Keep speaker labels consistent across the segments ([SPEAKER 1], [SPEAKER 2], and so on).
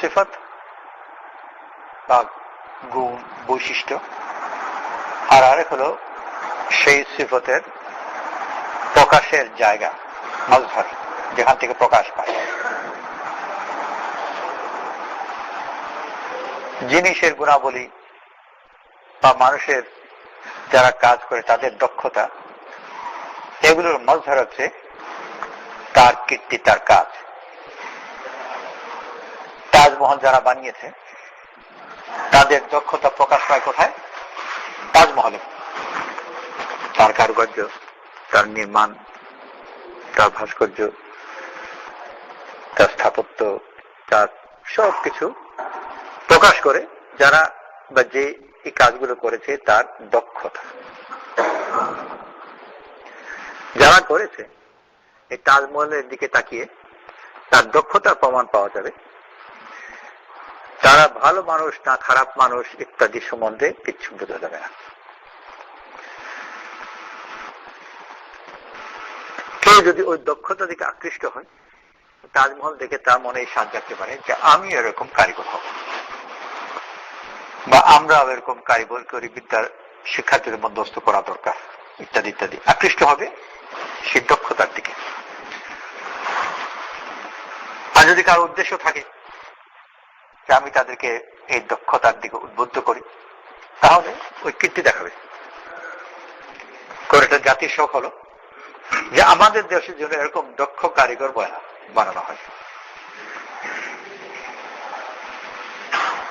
[SPEAKER 1] সিফত বা গুণ, বৈশিষ্ট্য। আর আরেক হলো সেই সিফতের প্রকাশের জায়গা মজহর যেখান থেকে প্রকাশ পায়। জিনিসের গুণাবলী বা মানুষের যারা কাজ করে তাদের দক্ষতা, এগুলোর মজহর হচ্ছে তার কীর্তি, তার কাজ। তাজমহল যারা বানিয়েছে, তাদের দক্ষতা প্রকাশ পায় কোথায়? তাজমহলে। তার কারুকার্য, তার নির্মাণ, তার ভাস্কর্য, তার স্থাপত্য, তার সব কিছু প্রকাশ করে যারা বা যে এই কাজগুলো করেছে তার দক্ষতা। যারা করেছে, এই তাজমহলের দিকে তাকিয়ে তার দক্ষতার প্রমাণ পাওয়া যাবে। তারা ভালো মানুষ না খারাপ মানুষ ইত্যাদি সম্বন্ধে কিচ্ছু বোঝা যাবে না। কেউ যদি ওই দক্ষতা দিকে আকৃষ্ট হয়, তাজমহল দেখে তার মনে সাজ রাখতে পারে যে আমি এরকম কারিগর হব। বা আমরা এরকম কারিগরি বিদ্যার শিক্ষার্থীদের বন্দোবস্ত করা দরকার, ইত্যাদি ইত্যাদি। আকৃষ্ট হবে সেই দক্ষতার দিকে। আর যদি কারও উদ্দেশ্য থাকে যে আমি তাদেরকে এই দক্ষতার দিকে উদ্বুদ্ধ করি। তাহলে ওই কীর্তি দেখাবে। করে এটা জাতির শখ হলো যে আমাদের দেশের জন্য এরকম দক্ষ কারিগর বানানো হয়।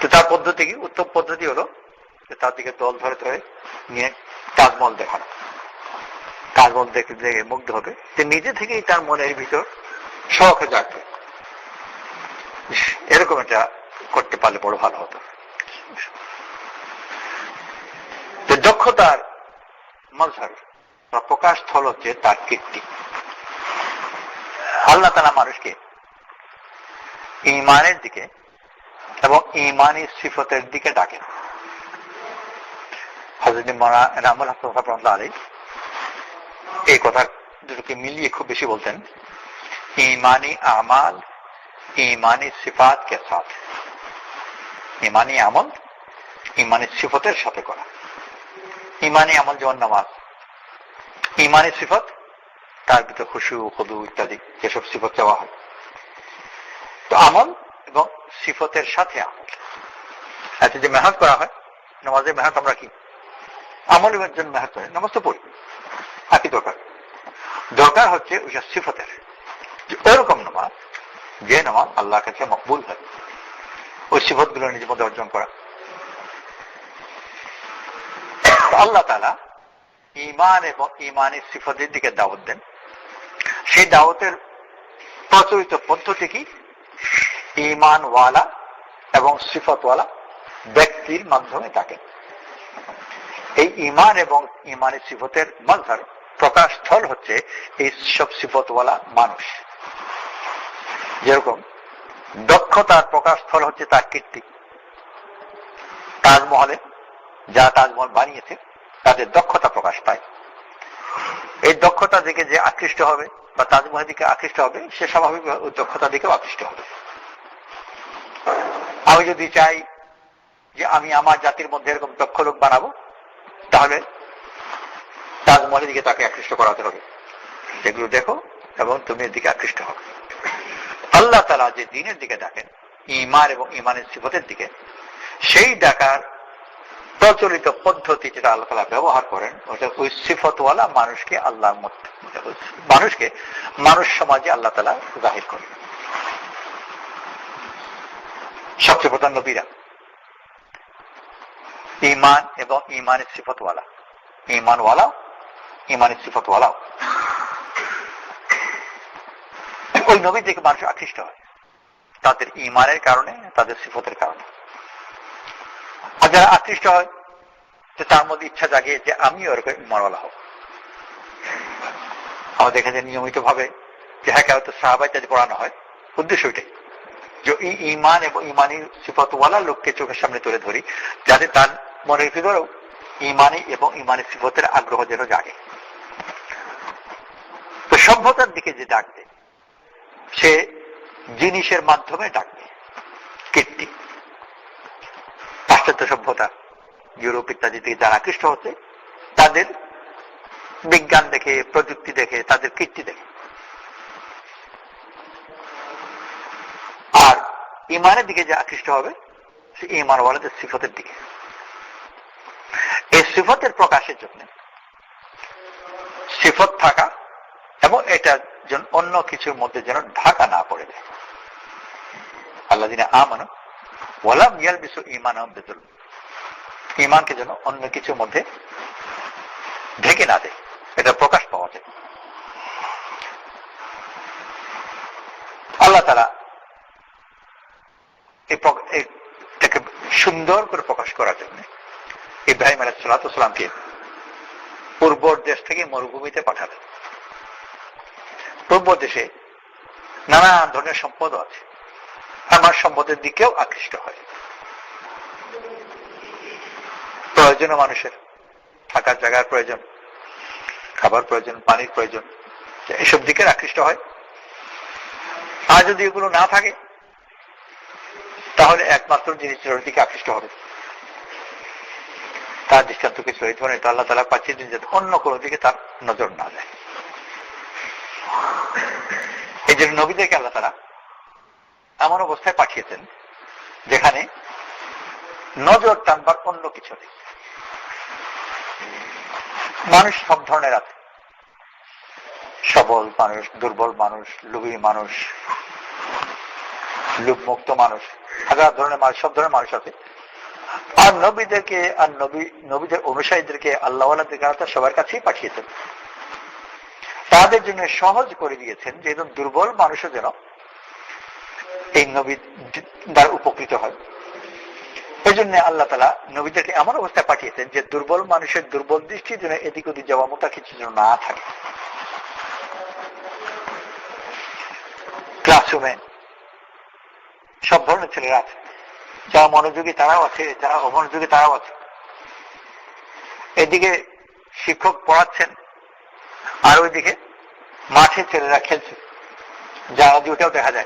[SPEAKER 1] তো তার পদ্ধতি কি? উত্তম পদ্ধতি হলো যে তার দিকে দল ধরে ধরে নিয়ে তাজমহল দেখানো। তাজমহল দেখে দেখে মুগ্ধ হবে। যে নিজে থেকেই তার মনের ভিতর শখ জাগবে। এরকম একটা করতে পারলে বড় ভালো হতো। দক্ষতার মজহার বা প্রকাশ স্থল হচ্ছে তার কীর্তি। আল্লাহ তালা মানুষকে ইমানের দিকে এবং ইমানি সিফতের দিকে আলী এই কথা দুটোকে মিলিয়ে খুব বেশি বলতেন ইমানি আমাল ইমানি সিফাত কে সাথ। ইমানি আমল, ইমানি সিফতের সাথে করা। ইমানি আমল যেমন নামাজ, ইমানি সিফত, তার ভিতরে খুশু হদু ইত্যাদি যেসব সিফত চাওয়া হয়। তো আমল এবং সিফতের সাথে আমল। আচ্ছা যে মেহনত করা হয়, নামাজের মেহনত আমরা কি? আমলের জন্য মেহনত করে, নামাজ তো পড়ি, আর কি দরকার? দরকার হচ্ছে ওইসব সিফতের। ওরকম নামাজ, যে নামাজ আল্লাহ কাছে মকবুল হয়। ওই গুলো নিজের মধ্যে অর্জন করা। আল্লাহ তালা ইমান এবং ইমানের সিফতের দিকে দাওয়াত দেন। সেই দাওয়াতের প্রচলিত পদ্ধতি কি? ইমানওয়ালা এবং সিফতওয়ালা ব্যক্তির মাধ্যমে ডাকেন এই ইমান এবং ইমানের সিফতের মধ্যর প্রকাশ স্থল হচ্ছে এই সব সিফতওয়ালা মানুষ। যেরকম দক্ষতার প্রকাশ স্থল হচ্ছে তার কীর্তি। তাজমহলে যারা তাজমহল বানিয়েছে তাদের দক্ষতা প্রকাশ পায়। এই দক্ষতা দিকে যে আকৃষ্ট হবে বা তাজমহল দিকে আকৃষ্ট হবে, সে স্বাভাবিক দক্ষতা দিকেও আকৃষ্ট হবে। আমি যদি চাই যে আমি আমার জাতির মধ্যে এরকম দক্ষ লোক বানাবো, তাহলে তাজমহলের দিকে তাকে আকৃষ্ট করাতে হবে। সেগুলো দেখো এবং তুমি এর দিকে আকৃষ্ট হবে। আল্লাহ তালা যে দিনের দিকে ডাকেন ইমান এবং ইমানের সিফতের দিকে, সেই ডাকার প্রচলিত পদ্ধতি যেটা আল্লাহ তালা ব্যবহার করেন, ওটা ওই সিফতওয়ালা মানুষকে আল্লাহর মধ্যে মানুষকে, মানুষ সমাজে আল্লাহ তালা জাহির করেন। সবচেয়ে প্রধান নবীরা। ইমান এবং ইমানের সিফতওয়ালা। ইমানওয়ালা ইমানের সিফতওয়ালাও। ওই নবী থেকে মানুষ আকৃষ্ট হয়। তাদের ইমানের কারণে, তাদের সিফতের কারণে। আর যারা আকৃষ্ট হয় যে তার মধ্যে ইচ্ছা জাগে যে আমিও ওরকম ইমানওয়ালা হব। দেখা যায় নিয়মিত ভাবে যে হ্যাঁ কেউ তো সাহাবাই তাদের পড়ানো হয়, উদ্দেশ্য ওইটাই। যে এই ইমান এবং ইমানি সিফতওয়ালা লোককে চোখের সামনে তুলে ধরি, যাতে তার মনের ভিতরেও ইমানি এবং ইমানি সিফতের আগ্রহ যেন জাগে। সভ্যতার দিকে যে ডাকবে সে জিনিসের মাধ্যমে ডাকবে। কীর্তি। পাশ্চাত্য সভ্যতা, ইউরোপ ইত্যাদি থেকে যারা আকৃষ্ট হচ্ছে, তাদের বিজ্ঞান দেখে, প্রযুক্তি দেখে, তাদের কীর্তি দেখে। আর ইমানের দিকে যে আকৃষ্ট হবে, সে ইমান ওয়ালাদের সিফতের দিকে। এই সিফতের প্রকাশের জন্য সিফত থাকা এবং এটা যেন অন্য কিছুর মধ্যে যেন ঢাকা না পড়ে যায়। আল্লাহ দিনে আমানো ওয়ালাম ইয়াল বিশু ইমান বেদুল ইমানকে যেন অন্য কিছুর মধ্যে ঢেকে না দেয়। এটা প্রকাশ পাওয়া যায়। আল্লাহ তারা এটাকে সুন্দর করে প্রকাশ করার জন্য ইব্রাহিম আলাহ সালাতামকে পূর্ব দেশ থেকে মরুভূমিতে পাঠালেন। দেশে নানা ধরনের সম্পদ আছে। আমার সম্পদের দিকেও আকৃষ্ট হয়। প্রয়োজন মানুষের থাকার জায়গার প্রয়োজন, খাবার প্রয়োজন, পানির প্রয়োজন, এসব দিকে আকৃষ্ট হয়। আর যদি এগুলো না থাকে, তাহলে একমাত্র জিনিসের দিকে আকৃষ্ট হবে। তার দৃষ্টান্ত কিছু এই ধরনের আল্লাহ তালা পাচ্ছেন যাতে অন্য কোনো দিকে তার নজর না যায় এই জন্য নবীদেরকে আল্লাহ তারা এমন অবস্থায় পাঠিয়েছেন যেখানে নজর টানবার অন্য কিছু নেই। মানুষ সব ধরনের আছে। সবল মানুষ, দুর্বল মানুষ লুবি মানুষ মুক্ত মানুষ, হাজার ধরনের মানুষ, সব ধরনের মানুষ আছে। আর নবীদেরকে, আর নবী, নবীদের অনুসারীদেরকে, আল্লাহওয়ালাদেরকে আল্লাহ সবার কাছেই পাঠিয়েছেন। তাদের জন্য সহজ করে দিয়েছেন যে একদম দুর্বল মানুষও যেন এই নবী দ্বারা উপকৃত হয়। এই জন্য আল্লাহ তালা নবীদেরকে এমন অবস্থায় পাঠিয়েছেন যে দুর্বল মানুষের দুর্বল দৃষ্টির জন্য এদিক ওদিক যাওয়া মতো কিছু যেন না থাকে। ক্লাসরুমে সব ধরনের ছেলেরা আছে। যারা মনোযোগী তারাও আছে, যারা অমনোযোগী তারাও আছে। এদিকে শিক্ষক পড়াচ্ছেন। আর ওইদিকে মাঠে ছেলেরা খেলছে। যারা ওটাও দেখা যায়।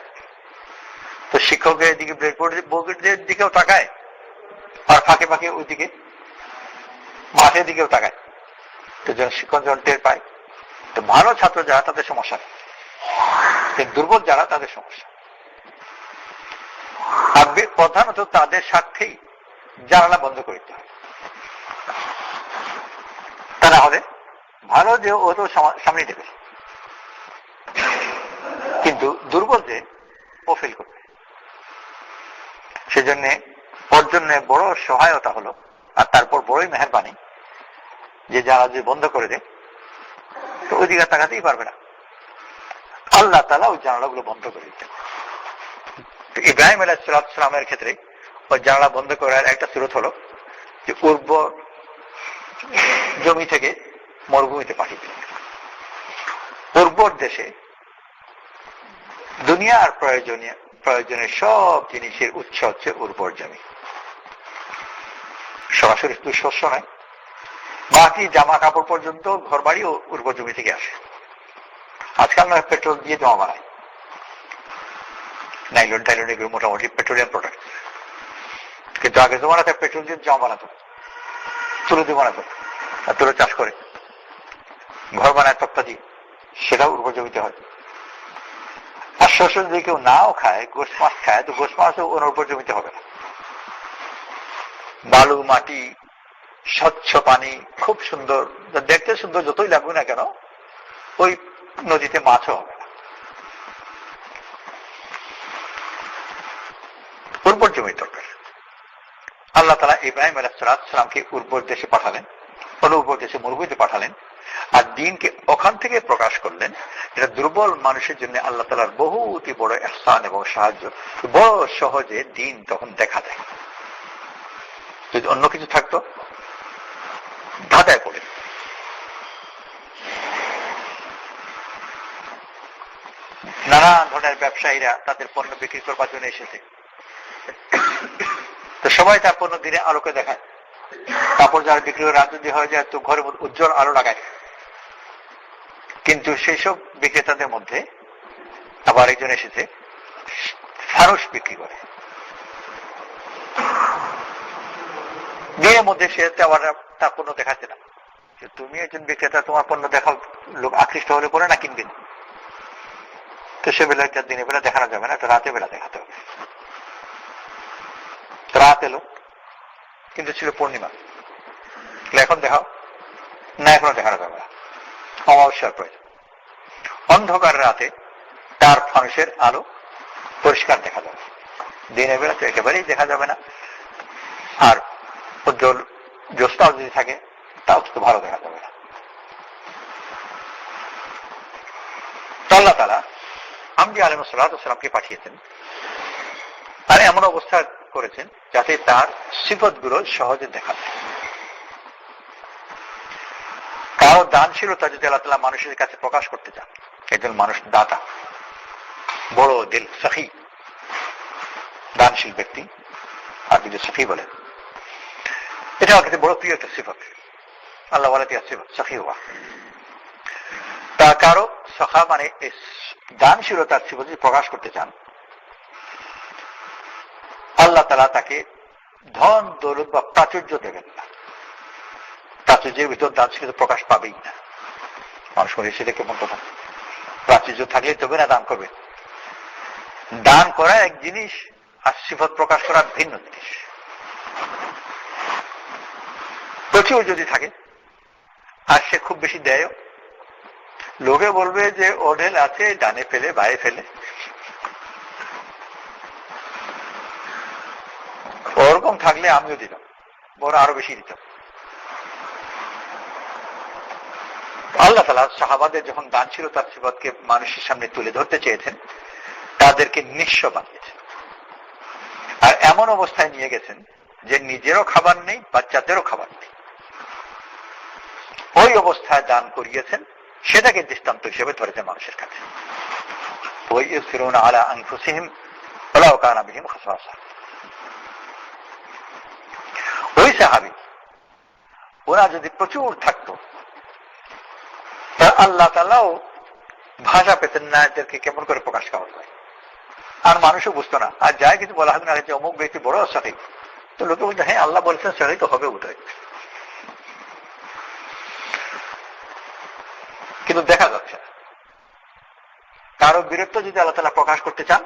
[SPEAKER 1] তো শিক্ষকের এদিকে ব্রেকবোর্ডের দিকেও তাকায় আর ফাঁকে ফাঁকে ওইদিকে মাঠের দিকেও তাকায়। তো যখন শিক্ষক যখন টের পায়, তো ভালো ছাত্র যারা, তাদের সমস্যা। দুর্বল যারা, তাদের সমস্যা। আর প্রধানত তাদের স্বার্থেই জানালা বন্ধ করতে হয় তা না হলে ভালো যে ও তো সামনে দেবে কিন্তু দুর্বল যে ও ফেল করবে। সেজন্য ওর জন্য বড় সহায়তা হলো, আর তারপর বড়ই মেহরবানি, যে যারা যে বন্ধ করে দেয় তো ওই দিকে তাকাতেই পারবে না। আল্লাহ তালা ওই জানালাগুলো বন্ধ করে দিতেন ইব্রাহিম আলাহিসামের ক্ষেত্রে ওই জানালা বন্ধ করার একটা সুরত হলো যে উর্বর জমি থেকে মরুভূমিতে পাঠিয়ে দিলেন উর্বর দেশে দুনিয়ার প্রয়োজনীয় প্রয়োজনের সব জিনিসের উৎস হচ্ছে উর্বর জমি। সরাসরি তুই শস্য নয়, বাকি জামা কাপড় পর্যন্ত ঘর বাড়িও উর্বর জমি থেকে আসে। আজকাল নয়, পেট্রোল দিয়ে জমা বানায়। নাইলন টাইলন এগুলো মোটামুটি পেট্রোলিয়াম প্রোডাক্ট কিন্তু আগে জমানাতে পেট্রোল দিয়ে জমা বানাতো, তুলে দিয়ে বানাতো, আর তুলে চাষ করে। ঘর বানায় তক্তা দিয়ে সেটাও উর্বর জমিতে হয়। আর শস্য যদি কেউ নাও খায় গোস মাছ খায়, তো গোস মাছ অনুর্বর জমিতে হবে বালু, মাটি, স্বচ্ছ পানি, খুব সুন্দর, দেখতে সুন্দর যতই লাগুক না কেন, ওই নদীতে মাছও হবে উর্বর জমির দরকার। আল্লাহ তালা ইব্রাহিম আলাহামকে উর্বর দেশে পাঠালেন, অনুর্বর দেশে মরুভূমিতে পাঠালেন। আর দিনকে ওখান থেকে প্রকাশ করলেন এটা দুর্বল মানুষের জন্য আল্লাহ তালার বহুতি বড় স্থান এবং সাহায্য। বড় সহজে দিন তখন দেখা দেয় যদি অন্য কিছু থাকতো, ধাঁধায় পড়ে। নানা ধরনের ব্যবসায়ীরা তাদের পণ্য বিক্রি করবার জন্য এসেছে। তো সবাই তার পণ্য দিনে আলোকে দেখায়। তারপর যারা বিক্রি করে যদি হয়ে যায়, তো মধ্যে উজ্জ্বল আলো লাগায়। কিন্তু সেই সব বিক্রেতাদের মধ্যে আবার একজন এসেছে ফারস বিক্রি করে। দিনের মধ্যে সে আবার তার পণ্য দেখাচ্ছে না। তুমি একজন বিক্রেতা, তোমার পণ্য দেখাও, লোক আকৃষ্ট হলে পরে না কিনবেন। তো সে বেলা একটা দিনের বেলা দেখানো যাবে না একটা রাতে বেলা দেখাতে হবে। রাত এলো, কিন্তু ছিল পূর্ণিমা। এখন দেখাও, না এখনও দেখানো যাবে না। অমাবস্যার প্রয়োজন অন্ধকার রাতে তার ফানুষের আলো পরিষ্কার দেখা যাবে দিনের বেলা তো একেবারেই দেখা যাবে না। আর উজ্জ্বল জ্যোৎস্নাও যদি থাকে, তাও তো ভালো দেখা যাবে না। আল্লাহ আমজি আলম সাল্লাহামকে পাঠিয়েছেন। আর এমন অবস্থা করেছেন যাতে তার সিফতগুলো সহজে দেখা যায়। কারও দানশীলতা যদি আল্লাহ তালা মানুষের কাছে প্রকাশ করতে চান। একজন মানুষ দাতা, বড় দিল, সখী, দানশীল ব্যক্তি আর যদি সখী বলেন। এটা আমার কাছে বড় প্রিয় একটা সিফত। আল্লাহ বলে সিফত, সখী হওয়া। তা কারও সখা মানে দানশীলতার সিফত যদি প্রকাশ করতে চান, আল্লাহ তালা তাকে ধন, দৌলত বা প্রাচুর্য দেবেন না। প্রাচুর্যের ভিতর দানশীলতা প্রকাশ পাবেই না। মানুষ মনে সেটা কেমন কথা প্রাচুর্য থাকলে তবে না দান করবে। দান করা এক জিনিস আর সিফত প্রকাশ করা ভিন্ন জিনিস। প্রচুর যদি থাকে, আর সে খুব বেশি দেয় লোকে বলবে যে ওঢেল আছে, ডানে ফেলে বাইরে ফেলে। ওরকম থাকলে আমিও দিতাম, বড় আরও বেশি দিতাম। আল্লাহ তালা সাহাবাদের যখন দান ছিল, তার সিবতকে মানুষের সামনে তুলে ধরতে চেয়েছেন, তাদেরকে নিঃস্ব বানিয়েছেন। আর এমন অবস্থায় নিয়ে গেছেন যে নিজেরও খাবার নেই, বাচ্চাদেরও খাবার নেই। ওই অবস্থায় দান করিয়েছেন, সেটাকে দৃষ্টান্ত হিসেবে ধরেছেন মানুষের কাছে। ওই সাহাবি ওরা যদি প্রচুর থাকতো আল্লাহ তালাও ভাষা পেতেন না, এদেরকে কেমন করে প্রকাশ করা যায় আর মানুষও বুঝতো না। আর যাই কিছু বলা হবে না যে অমুক ব্যক্তি বড় সঠিক। তো লোকে বলছে হ্যাঁ আল্লাহ বলছেন, সঠিক তো হবে বোধ কিন্তু দেখা যাচ্ছে, কারও বীরত্ব যদি আল্লাহ তালা প্রকাশ করতে চান,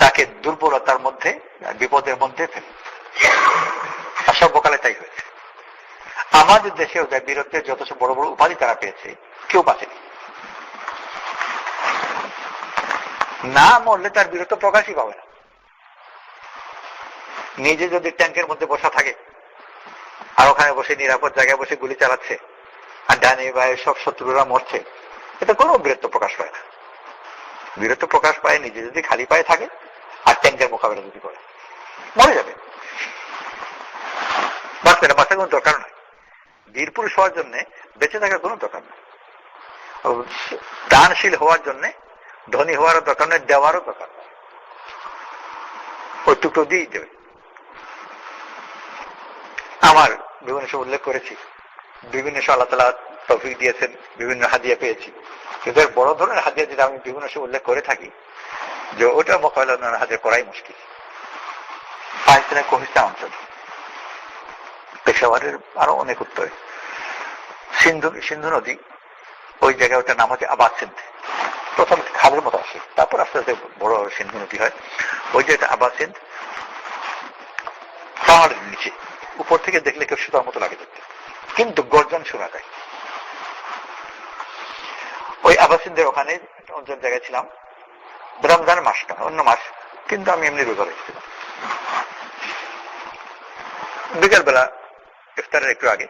[SPEAKER 1] তাকে দুর্বলতার মধ্যে, বিপদের মধ্যে ফেলে আর সর্বকালে তাই হয়েছে। আমাদের দেশেও যা বীরত্বের যত বড় বড় উপাধি তারা পেয়েছে, কেউ বাঁচেনি। না মরলে তার বীরত্ব প্রকাশই পাবে না। নিজে যদি ট্যাঙ্কের মধ্যে বসা থাকে, আর ওখানে বসে নিরাপদ জায়গায় বসে গুলি চালাচ্ছে, আর ডানে বায়ে সব শত্রুরা মরছে এটা কোনো বীরত্ব প্রকাশ পায় না। বীরত্ব প্রকাশ পায় নিজে যদি খালি পায়ে থাকে, আর ট্যাঙ্কের মোকাবেলা যদি করে। মরে যাবে। বাঁচবে না, বাঁচার কোনো দরকার নয় বীর পুরুষ হওয়ার জন্য বেঁচে থাকার কোনো দরকার নেই। দানশীল হওয়ার জন্য, ধনী হওয়ারও দরকার নেই, দেওয়ারও দরকার নেই। ওই দিয়েই দেবে। আমার বিভিন্ন সময় উল্লেখ করেছি, বিভিন্ন সময় আল্লাহ তালা তফিক দিয়েছেন, বিভিন্ন হাদিয়া পেয়েছি। কিন্তু এর বড় ধরনের হাদিয়া যেটা আমি বিভিন্ন সময় উল্লেখ করে থাকি, যে ওটা মোকাবেলা হাজির করাই মুশকিল। পাকিস্তানের কহিস্তান অঞ্চল। পেশাওয়ারের আরও অনেক উত্তরে। সিন্ধু সিন্ধু নদী, ওই জায়গায় ওটার নাম হচ্ছে আবাদ সিন্ধ। প্রথম খালের মতো আসে, তারপর আস্তে আস্তে বড় সিন্ধু নদী হয়। ওই যে আবাদ সিন্ধ, পাহাড়ের নিচে, উপর থেকে দেখলে কেউ সুতার মতো লাগে দেখতে। কিন্তু গর্জন শোনা যায়। ওই আবাসিনদের ওখানে অঞ্চল জায়গায় ছিলাম। রমজান মাসটা অন্য মাস, কিন্তু আমি এমনি রোজা রেখেছিলাম। বিকালবেলা ইফতারের একটু আগে।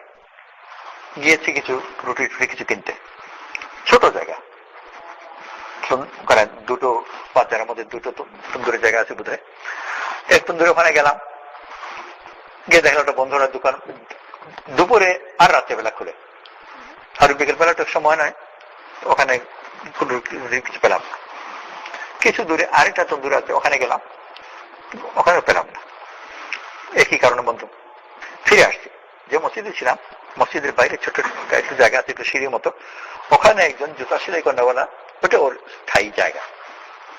[SPEAKER 1] গিয়েছি কিছু রুটি টুটি, কিছু কিনতে। ছোট জায়গা। ওখানে দুটো বাচ্চার মধ্যে দুটো তন্দুরের জায়গা আছে বোধহয়। এক তন্দুরে ওখানে গেলাম। গিয়ে দেখলাম একটা বন্ধুরা দোকান। দুপুরে আর রাত্রেবেলা খুলে। আর বিকেল বেলা তো সময় নয়। ওখানে কিছু পেলাম কিছু দূরে আরেকটা তন্দুর আছে, ওখানে গেলাম। ওখানে পেলাম না। একই কারণে বন্ধু। ফিরে আসছি। যে মসজিদে ছিলাম, মসজিদের বাইরে ছোট একটু জায়গা আছে, একটু সিঁড়ির মতো। ওখানে একজন জুতা সেলাই করেনা ওটা ওর স্থায়ী জায়গা।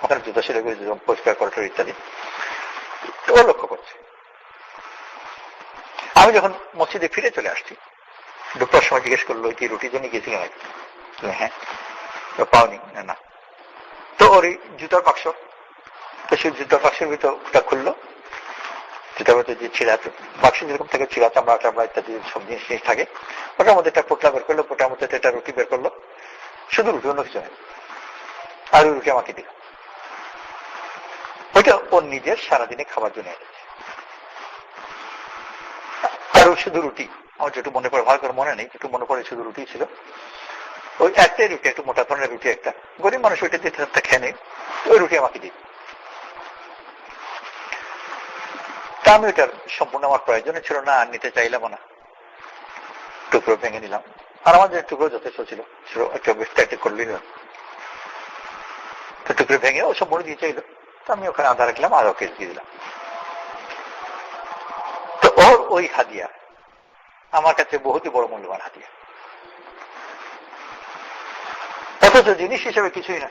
[SPEAKER 1] ওখানে জুতা সেলাই করে পরিষ্কার করাটা ইত্যাদি। ও লক্ষ্য করছে। আমি যখন মসজিদে ফিরে চলে আসছি ঢুকবার সময় জিজ্ঞেস করল কি রুটির জন্য গেছিল হ্যাঁ। পাওনি, না তো ওর জুতার বাক্স, তো সেই জুতার বাক্সের ভিতরটা খুললো। জুতার ভিতরে যে ছিঁড়া বাক্স যেরকম থাকে ছিঁড়া চামড়া চামড়া ইত্যাদি সব জিনিস জিনিস থাকে। ওটার মধ্যে একটা পোটলা বের করল পোটার মধ্যে একটা রুটি বের করল। শুধু রুটি, অন্য কিছু আর ওই রুটি আমাকে দিল। ওইটা ওর নিজের সারাদিনে খাবার জন্য এনেছে। আর শুধু রুটি, আমার যেটু মনে পড়ে ভালো করে মনে নেই একটু মনে পড়ে শুধু রুটি ছিল। ওই একটাই রুটি, একটু মোটা ধরনের রুটি একটা। গরিব মানুষ ওইটা দিতে খেয়ে নেই, ওই রুটি আমাকে দিই আমি ওইটার সম্পূর্ণ আমার প্রয়োজনে ছিল না, আর নিতে চাইলাম না। টুকরো ভেঙে নিলাম। আর আমার যে টুকরো যথেষ্ট ছিল একটা বিস্তারিত করলি না তো টুকরো ভেঙে ও সম্পূর্ণ দিয়ে চাইলো। তো আমি ওখানে আধা রাখলাম আর ওকে দিয়ে দিলাম। তো ওর ওই হাদিয়া আমার কাছে বহুতই বড় মূল্যবান হাদিয়া অথচ জিনিস হিসেবে কিছুই না।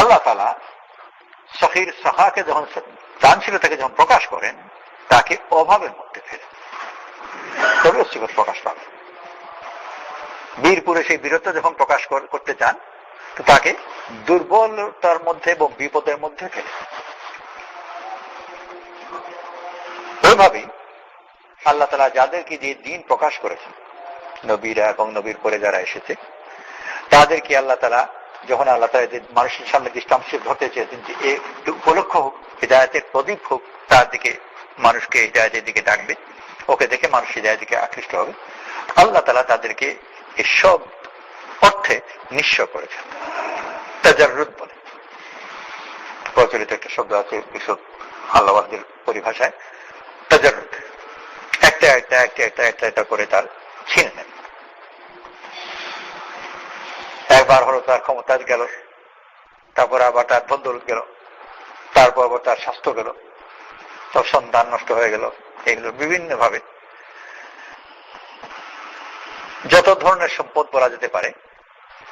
[SPEAKER 1] আল্লাহ তালা সহির সাহাকে যখন দানশীলতাকে যখন প্রকাশ করেন, তাকে অভাবের মধ্যে ফেলে। তবে অস্বীকার প্রকাশ পাবে। বীরপুরে সেই বীরত্ব যখন প্রকাশ করতে চান, তো তাকে দুর্বলতার মধ্যে এবং বিপদের মধ্যে ফেলে। ওইভাবেই আল্লাহ তালা যাদেরকে যে দিন প্রকাশ করেছেন, নবীরা এবং নবীর পরে যারা এসেছে, তাদেরকে আল্লাহ তালা যখন আল্লাহ তালা মানুষের সামনে দৃষ্টান্ত ধরতে চেয়েছেন যে এ উপলক্ষ হোক, হৃদায়তের প্রদীপ হোক, তার দিকে মানুষকে হৃদায়তের দিকে ডাকবে, ওকে দেখে মানুষ হৃদায়ের দিকে আকৃষ্ট হবে। আল্লাহ তালা তাদেরকে এসব অর্থে নিঃস্ব করেছেন। তাজারুদ বলে। প্রচলিত একটা শব্দ আছে বিশদ আল্লাহদের পরিভাষায়। তাজারুদ একটা একটা একটা একটা একটা একটা করে তার ছিনে নেন। একবার হলো তার ক্ষমতা গেল, তারপর আবার তার ধন্দৌলত গেল, তারপর আবার তার স্বাস্থ্য গেল, সব সন্তান নষ্ট হয়ে গেল, এগুলো বিভিন্ন ভাবে যত ধরনের সম্পদ বলা যেতে পারে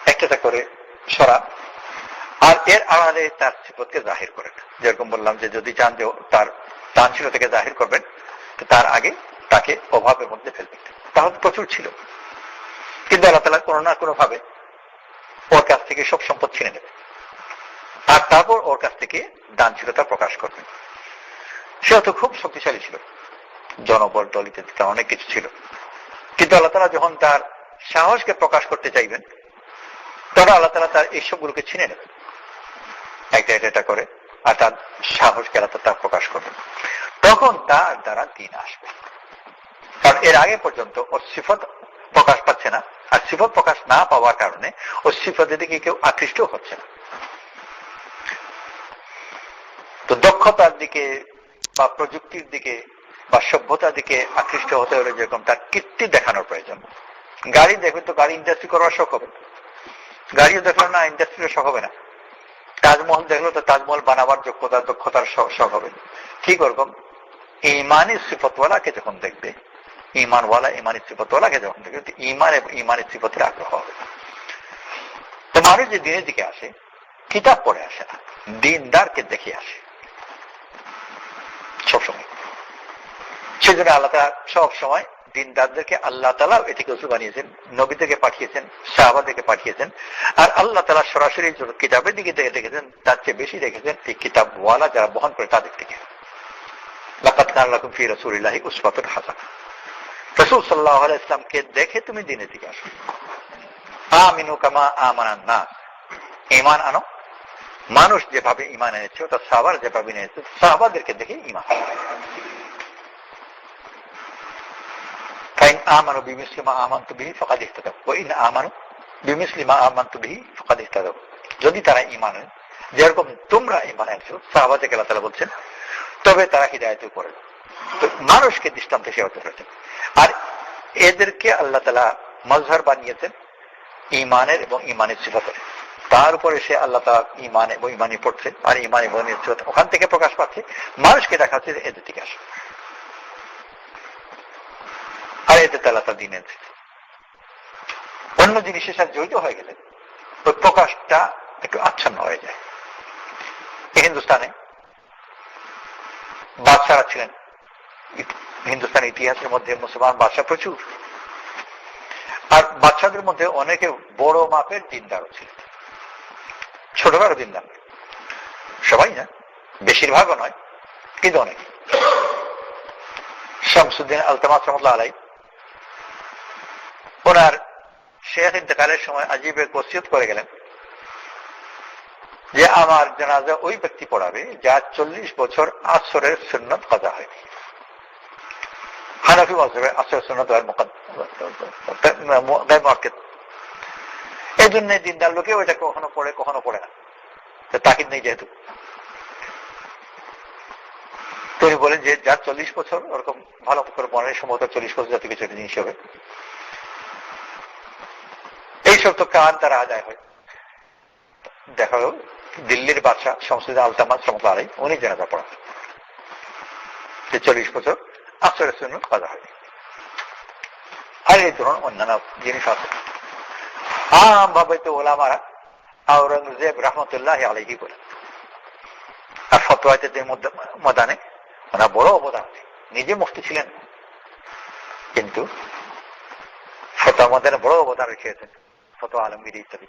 [SPEAKER 1] একটা করে সরা, আর এর আড়ালে তার সিপতকে জাহির করেন যেরকম বললাম যে যদি চান যে তার দানশীলতাকে জাহির করবেন তার আগে তাকে অভাবের মধ্যে ফেলবেন। তাহলে প্রচুর ছিল। কিন্তু আল্লাহ তালা কোনো না কোনো ভাবে ওর কাছ থেকে সব সম্পদ ছিনে নেবে। আর তারপর ওর কাছ থেকে দানশীলতা প্রকাশ করবেন সেও তো খুব শক্তিশালী ছিল। জনবল দল ইত্যাদি তার অনেক কিছু ছিল। কিন্তু আল্লাহ তালা যখন তার সাহসকে প্রকাশ করতে চাইবেন, তখন আল্লাহ তালা তার এইসবগুলোকে ছিনে নেবেন। একটা এটা এটা করে, আর তার সাহসকে আল্লাহ তালা প্রকাশ করবেন। তখন তার দ্বারা দিন আসবে। কারণ এর আগে পর্যন্ত ওর সিফত প্রকাশ পাচ্ছে না। আর সিফত প্রকাশ না পাওয়ার কারণে ওর সিফতের দিকে কেউ আকৃষ্ট হচ্ছে না। তো দক্ষতার দিকে বা প্রযুক্তির দিকে বা সভ্যতার দিকে আকৃষ্ট হতে হলে যেরকম তার কীর্তি দেখানোর প্রয়োজন। গাড়ি দেখবে তো গাড়ি ইন্ডাস্ট্রি করার শখ হবে। গাড়িও দেখল না ইন্ডাস্ট্রির শখ হবে না। তাজমহল দেখল তো তাজমহল বানাবার যোগ্যতা, দক্ষতার শখ হবে। ঠিক ওরকম ইমানি সিফতওয়ালাকে যখন দেখবে ইমানওয়ালা ইমানি সিফতওয়ালাকে যখন তো ইমান এবং ইমানি সিফতের আগ্রহ হবে। তো মানুষ যে দিনের দিকে আসে, কিতাব পড়ে আসে না, দিনদারকে দেখে আসে। সবসময়। সেজন্য আল্লাহ সব সময় দিনদারদেরকে আল্লাহ তালা এটিকে উসু বানিয়েছেন, নবীদেরকে পাঠিয়েছেন, সাহাবাদেরকে পাঠিয়েছেন, আর আল্লাহ তালা সরাসরি কিতাবের দিকে দেখে দেখেছেন, তার চেয়ে বেশি দেখেছেন এই কিতাব ওয়ালা যারা বহন করে তাদের দিকে। লাকাত খান লাকুম ফি রাসূলিল্লাহি উসওয়াতুন রসুল সাল্লাহ ইসলামকে দেখে তুমি দিনে দিকে আসো। আমিনু কামা আমানান না ইমান আনো। মানুষ যেভাবে ইমান এনেছে, ওটা সাবার যেভাবে এনেছে, সাহাবাদেরকে দেখে ইমান যদি তারা ইমান যেরকম তোমরা ইমান আনছো সাহবাদ বলছেন, তবে তারা হৃদায়ত করে মানুষকে দৃষ্টান্ত হিসেবে ধরেছেন আর এদেরকে আল্লাহ তালা মজহার বানিয়েছেন ইমানের এবং ইমানের সিফাতের তার উপরে সে আল্লাহ তালা ইমান এবং ইমানি পড়ছে, আর ইমান এবং ওখান থেকে প্রকাশ পাচ্ছে, মানুষকে দেখাচ্ছে যে এদের থেকে আসে। আর এতে তালা তার দিন অন্য জিনিসের সাথে জড়িত হয়ে গেলে ওই প্রকাশটা একটু আচ্ছন্ন হয়ে যায়। হিন্দুস্তানে বাদশারা ছিলেন। হিন্দুস্তানের ইতিহাসের মধ্যে মুসলমান বাদশাহ প্রচুর। আর বাচ্চাদের মধ্যে অনেকে বড় মাপের দিনদারও ছিলেন ছোটখাটো দিনদার। সবাই না, বেশিরভাগও নয়, কিন্তু অনেক। শামসুদ্দিন আলতামাস রহমতুল্লাহ আলাই ওনার শেখ ইন্তকালের সময় আজিব এক ওসিয়ত করে গেলেন যে আমার জানাজা ওই ব্যক্তি পড়াবে যার চল্লিশ বছর আসরের সুন্নত কাজা হয়নি। হানাফি মজবে আসরের সুন্নত হয় মোকাদ্দ এই জন্য দিনদার লোকে ওইটা কখনো পড়ে কখনো পড়ে না। তাকিদ নেই যেহেতু। তিনি বলেন যে, যার চল্লিশ বছর, ওরকম ভালো করে মনে সম্ভবত চল্লিশ বছর জাতীয় কিছু জিনিস হবে। এইসব তো কান তারা আদায় হয়। দেখা গেল, দিল্লির বাদশাহ সংসদে আলতামাজ সমত আলাই উনি জানাজা পড়া যে চল্লিশ বছর আশ্রয়ের জন্য কাজা হয়। আর এই ধরুন অন্যান্য জিনিস আছে। আম ভাবে তো ওলামারা আওরঙ্গজেব রহমতুল্লাহ আলাইহি বলেন। আর ফতোয়াতের মদানে ওনার বড় অবদান। নিজে মুফতি ছিলেন। কিন্তু ফতোয়া মদানে বড় অবদান রেখেছেন। ফতোয়া আলমগীর ইত্যাদি।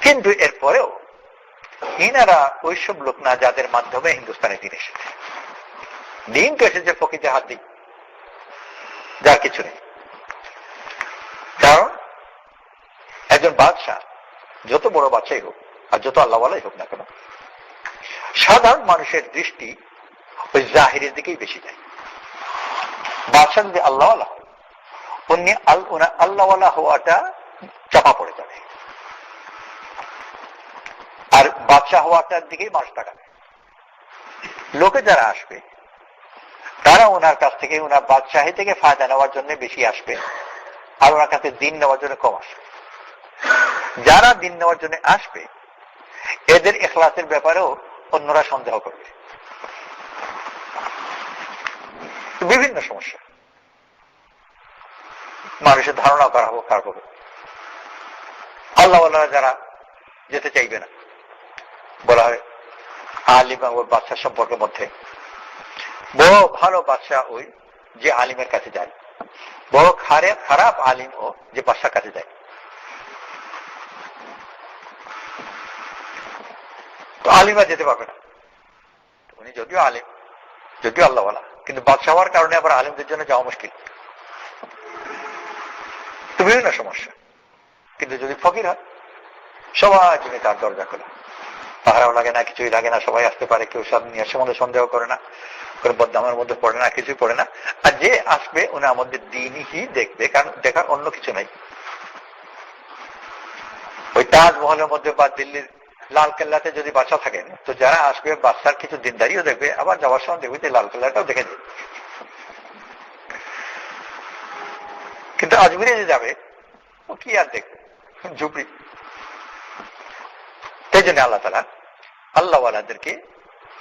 [SPEAKER 1] কিন্তু এরপরেও ইনারা ওইসব লোক না যাদের মাধ্যমে হিন্দুস্তানে দিন এসেছে। দিন তো এসেছে ফকিতে হাত। দিই যার কিছু নেই। কারণ, একজন বাদশাহ, যত বড় বাচ্চাই হোক, আর যত আল্লাহওয়ালাই হোক না কেন, সাধারণ মানুষের দৃষ্টি ওই জাহিরের দিকেই বেশি যায় বাদশাহ যদি আল্লাহওয়ালা হয় উনি আল্লাহওয়ালা হওয়াটা চাপা পড়ে যাবে। আর বাদশাহ হওয়াটার দিকেই মানুষ তাকাবে। লোকে যারা আসবে তারা ওনার কাছ থেকে, ওনার বাদশাহী থেকে ফায়দা নেওয়ার জন্য বেশি আসবে আর ওনার কাছে দিন নেওয়ার জন্য কম আসবে। যারা দিন নেওয়ার জন্য আসবে, এদের এখলাসের ব্যাপারেও অন্যরা সন্দেহ করবে। বিভিন্ন সমস্যা। মানুষের ধারণা করা হোক, কার হবে আল্লাহ যারা যেতে চাইবে না, বলা হয় আলিম ও বাদশাহ সম্পর্কের মধ্যে। বড় ভালো বাদশাহ ওই যে আলিমের কাছে যায়। বড় খারাপ খারাপ আলিম ও যে বাদশার কাছে যায়। তো আলিমা যেতে পারবে না। উনি যদিও আলিম, যদিও আল্লাহওয়ালা, কিন্তু বাদশাহ হওয়ার কারণে আবার আলিমদের জন্য যাওয়া মুশকিল। তো বিভিন্ন সমস্যা। কিন্তু যদি ফকির হয় সবার জন্য তার দরজা খোলা। পাহারাও লাগে না, কিছুই লাগে না, সবাই আসতে পারে, কেউ সব নিয়ে সম্বন্ধে সন্দেহ করে না। কোনো বদনামের মধ্যে পড়ে না, কিছুই পড়ে না। আর যে আসবে, উনি আমাদের দিনই দেখবে, কারণ দেখার অন্য কিছু নাই। ওই তাজমহলের মধ্যে বা দিল্লির লাল কেল্লাতে যদি বাচ্চা থাকেন তো যারা আসবে, বাচ্চার কিছু দিনদারিও দেখবে, আবার যাওয়ার সময় দেখবে যে লাল কেল্লাটাও দেখে যাবে কিন্তু আজমিরে যে যাবে, ও কি আর দেখবে? ঝুপড়ি। সেই জন্য আল্লাহ তালা আল্লাহওয়ালাদেরকে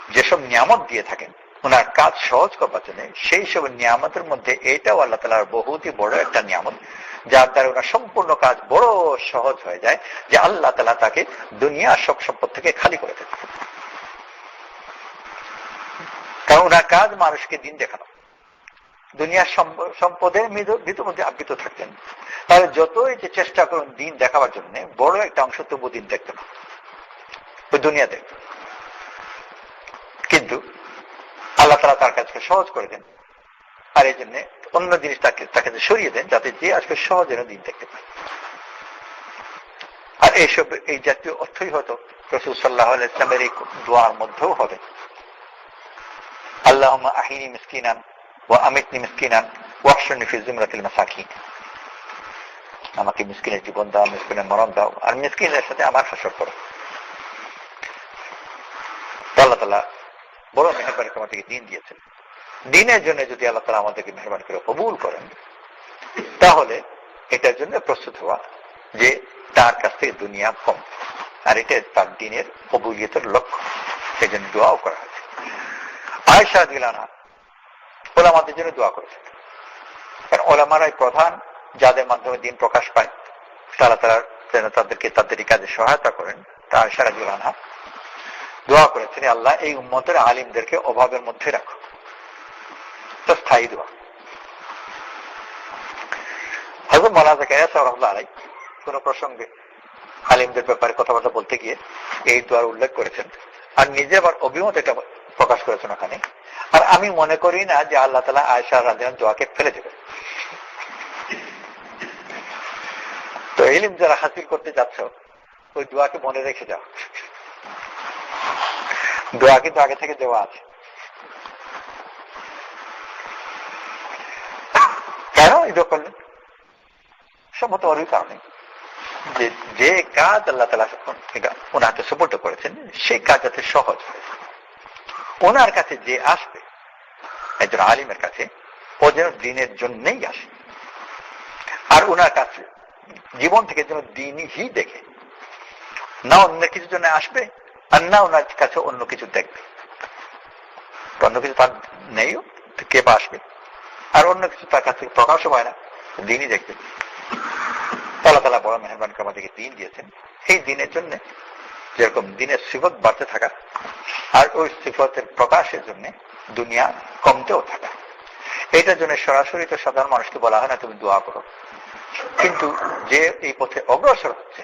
[SPEAKER 1] যেসব নিয়ামত দিয়ে থাকেন ওনার কাজ সহজ করবার জন্য সেই সব নিয়ামতের মধ্যে এটাও আল্লাহ তালার বহুতই বড় একটা নিয়ামত, যার দ্বারা ওনার সম্পূর্ণ কাজ বড় সহজ হয়ে যায় যে আল্লাহ তালা তাকে দুনিয়া সব সম্পদ থেকে খালি করে দেবে কারণ ওনার কাজ মানুষকে দিন দেখানো। দুনিয়ার সম্পদের ভিতর মধ্যে আবৃত থাকতেন। তাহলে যতই যে চেষ্টা করুন দিন দেখাবার জন্য, বড় একটা অংশ তবু দিন দেখতে না। দুনিয়া দেখত কিন্তু আল্লাহ তারা তার কাজকে সহজ করে দেন। আর এই জন্য অন্য জিনিস তাকে তাকে সরিয়ে দেন যাতে যে আজকে সহজ যেন দিন দেখতে পায়। আর এইসব, এই জাতীয় অর্থই হয়তো রসুল সাল্লাহ ইসলামের এই দোয়ার মধ্যেও হবে। আল্লাহ আহিনী মিসকিনান ও আমিতনি মিসকিনান ওয়াকশনি ফি মাসাকিন। আমাকে মিসকিনের জীবন দাও, মিসকিনের মরণ দাও, আর মিসকিনের সাথে আমার হাসর করো। আল্লাহ তালা বড় মেহরবানি করে আমাদেরকে দিন দিয়েছেন দিনের জন্য যদি আল্লাহ তালা আমাদেরকে মেহরবানি করে কবুল করেন, তাহলে এটার জন্য প্রস্তুত হওয়া যে তার কাছ থেকে দুনিয়া কম। আর এটা তার দিনের কবুলিয়তের লক্ষ্য। সেই জন্য দোয়াও করা হয়েছে। আয়সা দিলানা ওলামাদের জন্য দোয়া করেছে। কারণ ওলামারাই প্রধান, যাদের মাধ্যমে দিন প্রকাশ পায়। তারা তারা যেন তাদেরকে তাদের কাজে সহায়তা করেন। তা আয়সা দিলানা দোয়া করেছেন আল্লাহ এই উম্মতের আলিমদেরকে অভাবের মধ্যে রাখো তো স্থায়ী দোয়া। হজরত মৌলানা জাকারিয়া কোন প্রসঙ্গে আলিমদের ব্যাপারে কথাবার্তা বলতে গিয়ে এই দোয়ার উল্লেখ করেছেন। আর নিজে আবার অভিমত এটা প্রকাশ করেছেন ওখানে। আর আমি মনে করি না যে আল্লাহ তালা আয়সা রাজিয়ান দোয়াকে ফেলে দেবে তো এলিম যারা হাসিল করতে যাচ্ছ, ওই দোয়াকে মনে রেখে যাও। দোয়া কিন্তু আগে থেকে দেওয়া আছে। কেন এই দোয়া করলেন? সম্ভবত ওরই কারণে। যে কাজ আল্লাহ তালা ওনাকে সুপর্দ করেছেন, সেই কাজ যাতে সহজ হয়। ওনার কাছে যে আসবে, একজন আলিমের কাছে, ও যেন দিনের জন্যই আসে। আর ওনার কাছে, জীবন থেকে যেন দিনই দেখে। না অন্য কিছুর জন্য আসবে আর না ওনার কাছে অন্য কিছু দেখবে। অন্য কিছু তার নেই, কে বা আসবে। আর অন্য কিছু তার কাছে প্রকাশও হয় না, দিনই দেখবে। তালা তালা বড় মেহরবান আমাদেরকে দিন দিয়েছেন। এই দিনের জন্য যেরকম দিনের সিফত বাড়তে থাকা, আর ওই সিফতের প্রকাশের জন্য দুনিয়া কমতেও থাকা। এটার জন্য সরাসরি তো সাধারণ মানুষকে বলা হয় না, তুমি দোয়া করো। কিন্তু যে এই পথে অগ্রসর হচ্ছে